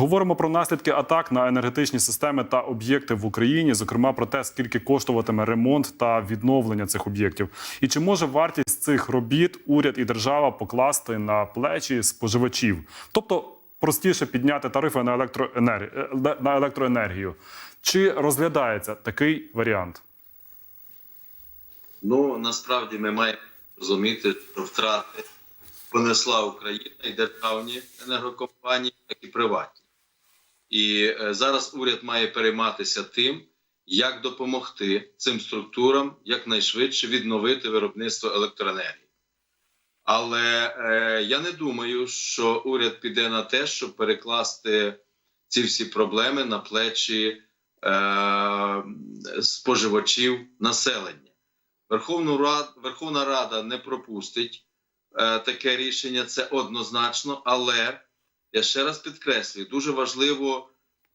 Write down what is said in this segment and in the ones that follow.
Говоримо про наслідки атак на енергетичні системи та об'єкти в Україні, зокрема про те, скільки коштуватиме ремонт та відновлення цих об'єктів, і чи може вартість цих робіт уряд і держава покласти на плечі споживачів, тобто простіше підняти тарифи на електроенергію на електроенергію. Чи розглядається такий варіант? Ну насправді ми маємо розуміти, що втрати понесла Україна і державні енергокомпанії, так і приватні. І е, зараз уряд має перейматися тим, як допомогти цим структурам якнайшвидше відновити виробництво електроенергії. Але е, я не думаю, що уряд піде на те, щоб перекласти ці всі проблеми на плечі е, споживачів населення. Верховну Рад, Верховна Рада не пропустить е, таке рішення, це однозначно. Але я ще раз підкреслюю, дуже важливо,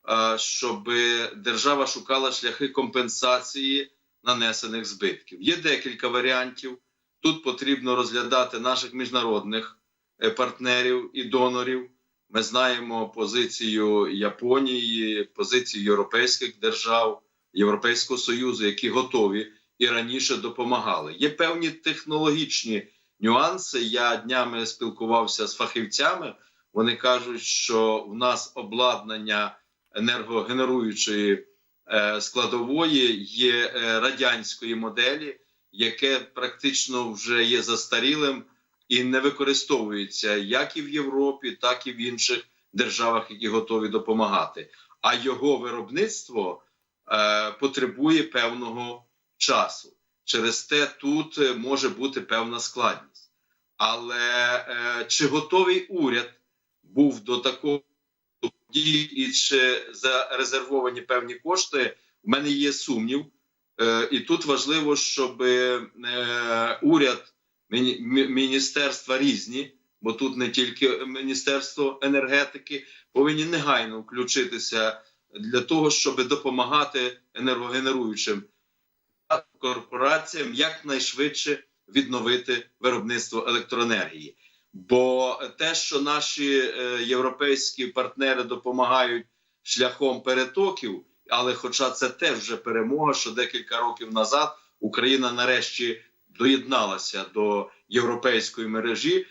е, щоб держава шукала шляхи компенсації нанесених збитків. Є декілька варіантів. Тут потрібно розглядати наших міжнародних е, партнерів і донорів. Ми знаємо позицію Японії, позицію європейських держав, Європейського Союзу, які готові і раніше допомагали. Є певні технологічні нюанси. Я днями спілкувався з фахівцями. Вони кажуть, що в нас обладнання енергогенеруючої е, складової є е, радянської моделі, яке практично вже є застарілим і не використовується як і в Європі, так і в інших державах, які готові допомагати. А його виробництво е, потребує певного часу. Через те тут може бути певна складність. Але е, чи готовий уряд був до такого дії і чи зарезервовані певні кошти? У мене є сумнів. Е, і тут важливо, щоб е, уряд, міністерства різні, бо тут не тільки Міністерство енергетики, повинні негайно включитися для того, щоб допомагати енергогенеруючим корпораціям якнайшвидше відновити виробництво електроенергії. Бо те, що наші е, європейські партнери допомагають шляхом перетоків, але хоча це теж вже перемога, що декілька років назад Україна нарешті доєдналася до європейської мережі,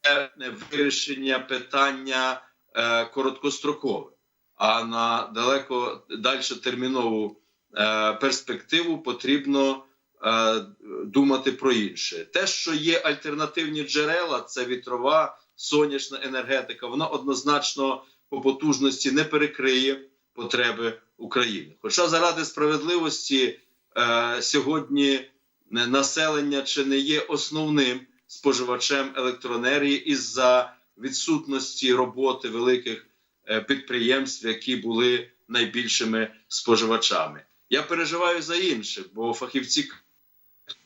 це вирішення питання е, короткострокове, а на далеко далі термінову е, перспективу потрібно думати про інше. Те, що є альтернативні джерела, це вітрова, сонячна енергетика, вона однозначно по потужності не перекриє потреби України. Хоча заради справедливості е, сьогодні населення чи не є основним споживачем електроенергії із-за відсутності роботи великих е, підприємств, які були найбільшими споживачами. Я переживаю за інше, бо фахівці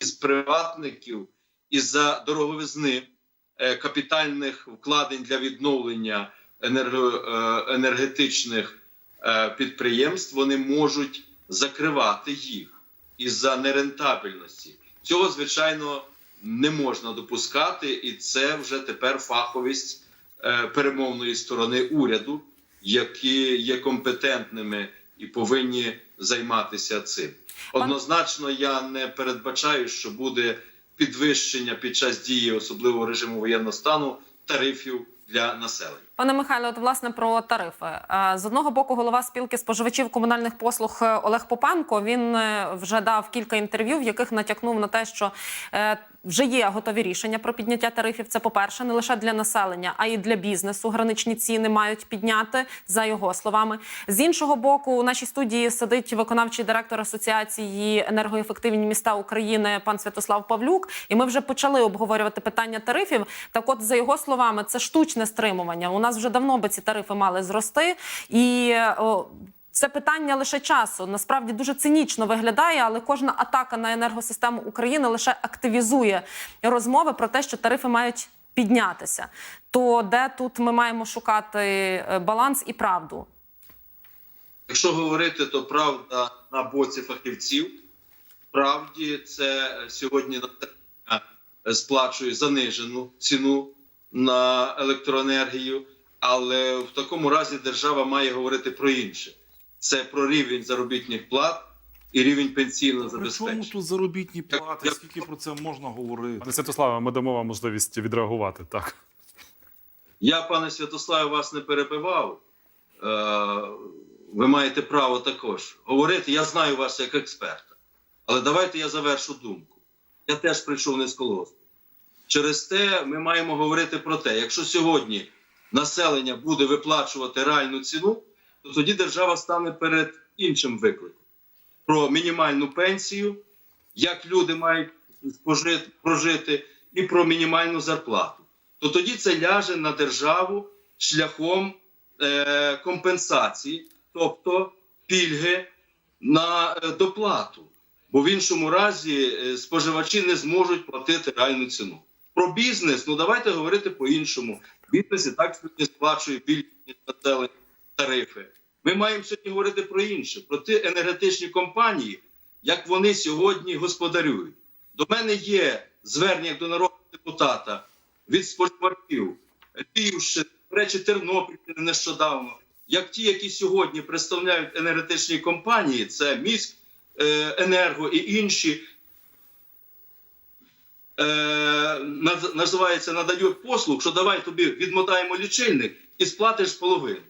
з приватників із-за дороговизни е, капітальних вкладень для відновлення е, енергетичних е, підприємств вони можуть закривати їх із-за нерентабельності. Цього звичайно не можна допускати, і це вже тепер фаховість перемовної сторони уряду, які є компетентними і повинні займатися цим. Однозначно, я не передбачаю, що буде підвищення під час дії особливого режиму воєнного стану тарифів для населення. Пане Михайло, от власне про тарифи. Е, З одного боку, голова спілки споживачів комунальних послуг е, Олег Попенко він е, вже дав кілька інтерв'ю, в яких натякнув на те, що вже є готові рішення про підняття тарифів. Це по-перше, не лише для населення, а й для бізнесу. Граничні ціни мають підняти за його словами. З іншого боку, у нашій студії сидить виконавчий директор Асоціації енергоефективні міста України пан Святослав Павлюк. І ми вже почали обговорювати питання тарифів. Так, от за його словами, це штучне стримування. Нас вже давно би ці тарифи мали зрости і. О, це питання лише часу. Насправді дуже цинічно виглядає, але кожна атака на енергосистему України лише активізує розмови про те, що тарифи мають піднятися. То де тут ми маємо шукати е, баланс і правду? Якщо говорити, то правда на боці фахівців. Справді, це сьогодні сплачує занижену ціну на електроенергію. Але в такому разі держава має говорити про інше: це про рівень заробітних плат і рівень пенсійного При чому забезпечення. тут заробітні плати? як- Скільки про це можна говорити? Пане Святославе, ми дамо вам можливість відреагувати. Так. Я, пане Святославе, вас не перебивав. Е, ви маєте право також говорити. Я знаю вас як експерта. Але давайте я завершу думку. Я теж прийшов не з колгоспу. Через те ми маємо говорити про те, якщо сьогодні населення буде виплачувати реальну ціну, то тоді держава стане перед іншим викликом про мінімальну пенсію, як люди мають прожити, і про мінімальну зарплату. То тоді це ляже на державу шляхом е, компенсації, тобто пільги на е, доплату. Бо в іншому разі е, споживачі не зможуть платити реальну ціну. Про бізнес, ну давайте говорити по-іншому. Бізнес і так сьогодні сплачує більше ніж населення тарифи. Ми маємо сьогодні говорити про інше, про ті енергетичні компанії, як вони сьогодні господарюють. До мене є звернення до народного депутата від споживачів Львівщини, речі, Тернопільщини нещодавно, як ті, які сьогодні представляють енергетичні компанії, це міськ е, енерго і інші. Е, називається надають послуг, що давай тобі відмотаємо лічильник і сплатиш половину.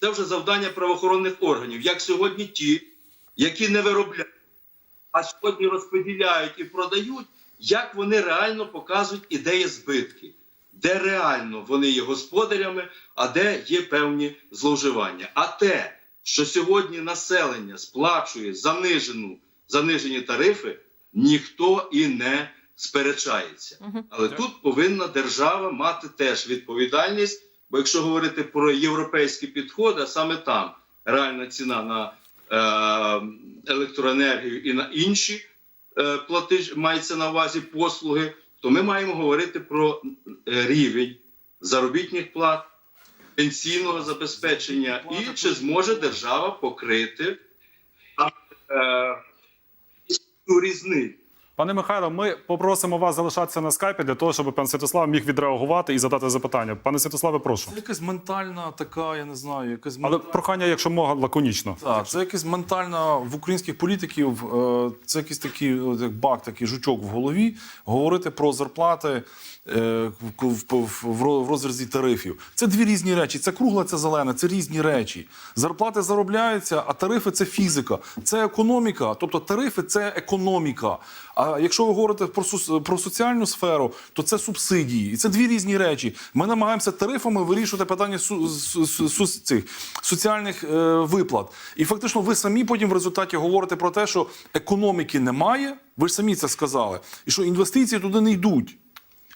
Це вже завдання правоохоронних органів, як сьогодні ті, які не виробляють, а сьогодні розподіляють і продають, як вони реально показують і де є збитки, де реально вони є господарями, а де є певні зловживання. А те, що сьогодні населення сплачує занижену, занижені тарифи, ніхто і не сперечається. Мгм. Але тут повинна держава мати теж відповідальність. Бо якщо говорити про європейські підходи, а саме там реальна ціна на е, електроенергію і на інші е, платиж мається на увазі послуги, то ми маємо говорити про е, рівень заробітних плат, пенсійного забезпечення і чи зможе держава покрити е, цю різницю. Пане Михайло, ми попросимо вас залишатися на скайпі для того, щоб пан Святослав міг відреагувати і задати запитання. Пане Святославе, прошу. Це якась ментальна така, я не знаю, якась Але прохання, якщо можна, лаконічно. Так, це якась ментальна в українських політиків. е, Це якийсь такий як баг, такий жучок в голові. Говорити про зарплати е, в розрізі тарифів. Це дві різні речі. Це кругла, це зелена, це різні речі. Зарплати заробляються, а тарифи це фізика, це економіка. Тобто тарифи це економіка. А якщо ви говорите про про соціальну сферу, то це субсидії, і це дві різні речі. Ми намагаємося тарифами вирішувати питання су, су, су- цих соціальних е, виплат. І фактично, ви самі потім в результаті говорите про те, що економіки немає. Ви ж самі це сказали, і що інвестиції туди не йдуть.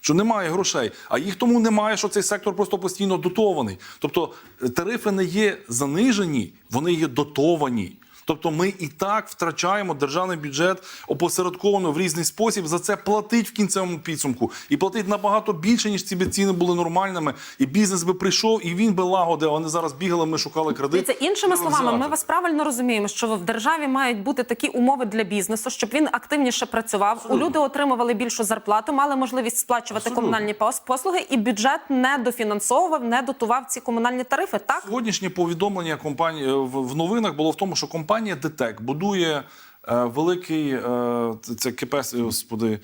Що немає грошей, а їх тому немає, що цей сектор просто постійно дотований. Тобто е, тарифи не є занижені, вони є дотовані. Тобто ми і так втрачаємо державний бюджет опосередковано в різний спосіб. За це платить в кінцевому підсумку. І платить набагато більше, ніж ці би ціни були нормальними. І бізнес би прийшов, і він би лагодив. а Вони зараз бігали, ми шукали кредит. Дивіться, іншими словами, ми вас правильно розуміємо, що в державі мають бути такі умови для бізнесу, щоб він активніше працював. Абсолютно. У люди отримували більшу зарплату, мали можливість сплачувати Абсолютно. комунальні послуги, і бюджет не дофінансовував, не дотував ці комунальні тарифи. Так Сьогоднішнє повідомлення компанії е, в новинах було в тому, що компанія ДТЕК будує. е, Великий е, це КПС, господи,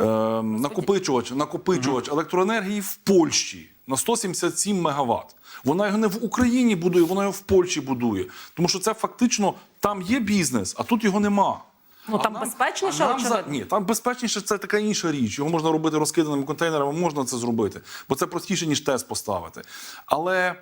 е, накопичувач, накопичувач електроенергії в Польщі на 177 мегаватт. Вона його не в Україні будує, вона його в Польщі будує. Тому що це фактично там є бізнес, а тут його нема. Ну, А там безпечніше, а нам за- Ні, там безпечніше це така інша річ. Його можна робити розкиданими контейнерами, можна це зробити, бо це простіше, ніж тест поставити. Але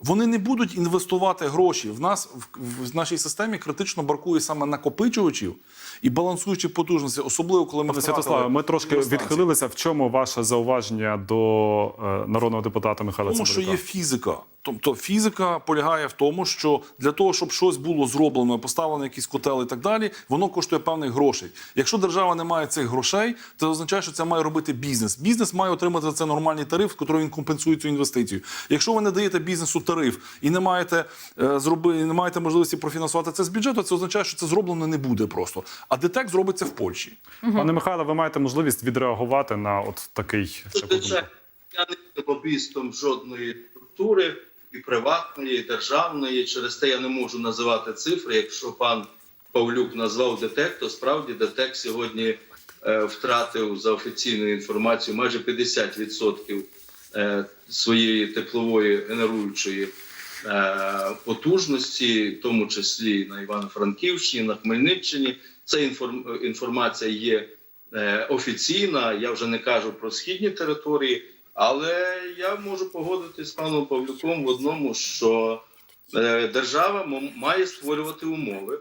вони не будуть інвестувати гроші. В нас в, в нашій системі критично баркує саме накопичувачів і балансуючих потужностей, особливо коли ми Святославе, ми трошки відхилилися. В чому ваше зауваження до е, народного депутата Михайла тому, що є фізика. Тобто фізика полягає в тому, що для того, щоб щось було зроблено, поставлено якийсь котел і так далі, воно коштує певних грошей. Якщо держава не має цих грошей, то це означає, що це має робити бізнес. Бізнес має отримати за це нормальний тариф, який він компенсує цю інвестицію. Якщо ви не даєте бізнесу тариф і не маєте е, зроби, не маєте можливості профінансувати це з бюджету, це означає, що це зроблено не буде просто. А ДТЕК зробиться в Польщі. Пане Михайло, ви маєте можливість відреагувати на от такий я не є лобістом жодної структури. І приватної, і державної. Через те я не можу називати цифри. Якщо пан Павлюк назвав ДТЕК, то справді ДТЕК сьогодні е, втратив за офіційною інформацією майже 50% е, своєї теплової генеруючої е, потужності, в тому числі на Івано-Франківщині, на Хмельниччині. Ця інформ- інформація є офіційна. Я вже не кажу про східні території, але я можу погодитися з паном Павлюком в одному, що е, держава має створювати умови,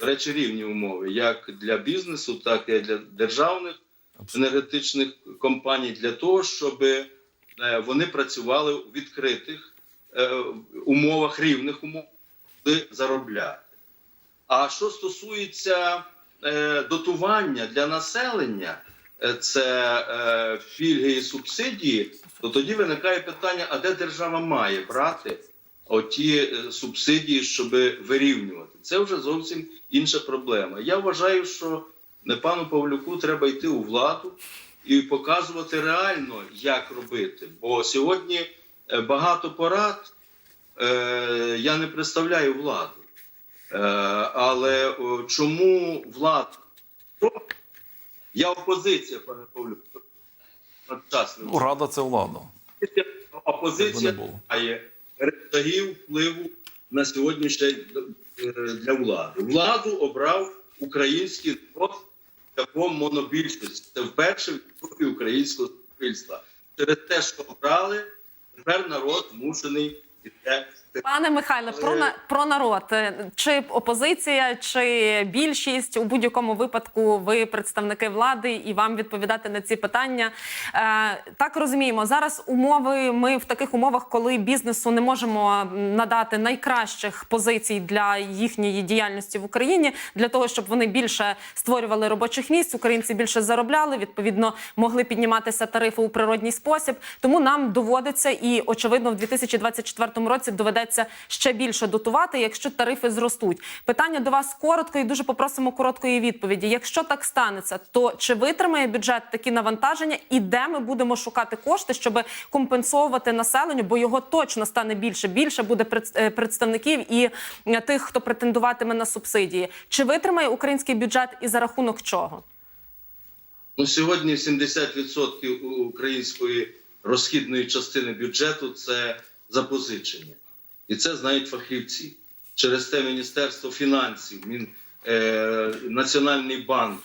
речі, рівні умови, як для бізнесу, так і для державних енергетичних компаній, для того, щоб е, вони працювали у відкритих е, умовах, рівних умов, заробляти. А що стосується дотування для населення, це е, пільги і субсидії, то тоді виникає питання: а де держава має брати оті е, субсидії, щоб вирівнювати? Це вже зовсім інша проблема. Я вважаю, що пану Павлюку треба йти у владу і показувати реально, як робити. Бо сьогодні е, багато порад е, я не представляю владу. Е, але чому влада? Я опозиція, пане. Одночасно. Ну, рада це влада. Опозиція має речагів впливу на сьогоднішній е, для влади. Владу обрав український народ шляхом монобільшості. Це вперше в історії українського суспільства. Через те, що обрали, тепер народ змушений іде. Пане Михайле, про на про народ Е, чи опозиція, чи більшість у будь-якому випадку ви представники влади, і вам відповідати на ці питання. Е, так розуміємо, зараз умови. Ми в таких умовах, коли бізнесу не можемо надати найкращих позицій для їхньої діяльності в Україні, для того, щоб вони більше створювали робочих місць, українці більше заробляли, відповідно могли підніматися тарифи у природній спосіб. Тому нам доводиться і очевидно, в 2024 році доведеться ще більше дотувати, якщо тарифи зростуть. Питання до вас коротко і дуже попросимо короткої відповіді. Якщо так станеться, то чи витримає бюджет такі навантаження, і де ми будемо шукати кошти, щоб компенсовувати населенню, бо його точно стане більше. Більше буде е, представників і е, тих, хто претендуватиме на субсидії. Чи витримає український бюджет і за рахунок чого? Ну, сьогодні 70% української розхідної частини бюджету це запозичення. І це знають фахівці. Через те Міністерство фінансів, Мін, е, Національний банк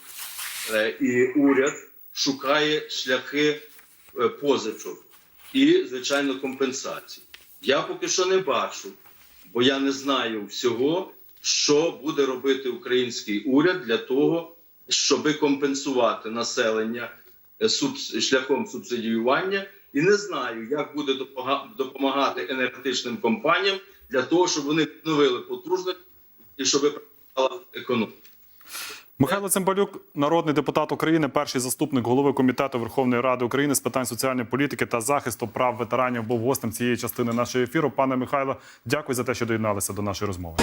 е, і уряд шукає шляхи е, позичок і, звичайно, компенсацій. Я поки що не бачу, бо я не знаю всього, що буде робити український уряд для того, щоб компенсувати населення е, шляхом субсидіювання, і не знаю, як буде допомагати енергетичним компаніям для того, щоб вони відновили потужність і щоб працювала економіка. Михайло Цимбалюк, народний депутат України, перший заступник голови комітету Верховної Ради України з питань соціальної політики та захисту прав ветеранів, був гостем цієї частини нашого ефіру. Пане Михайло, дякую за те, що доєдналися до нашої розмови.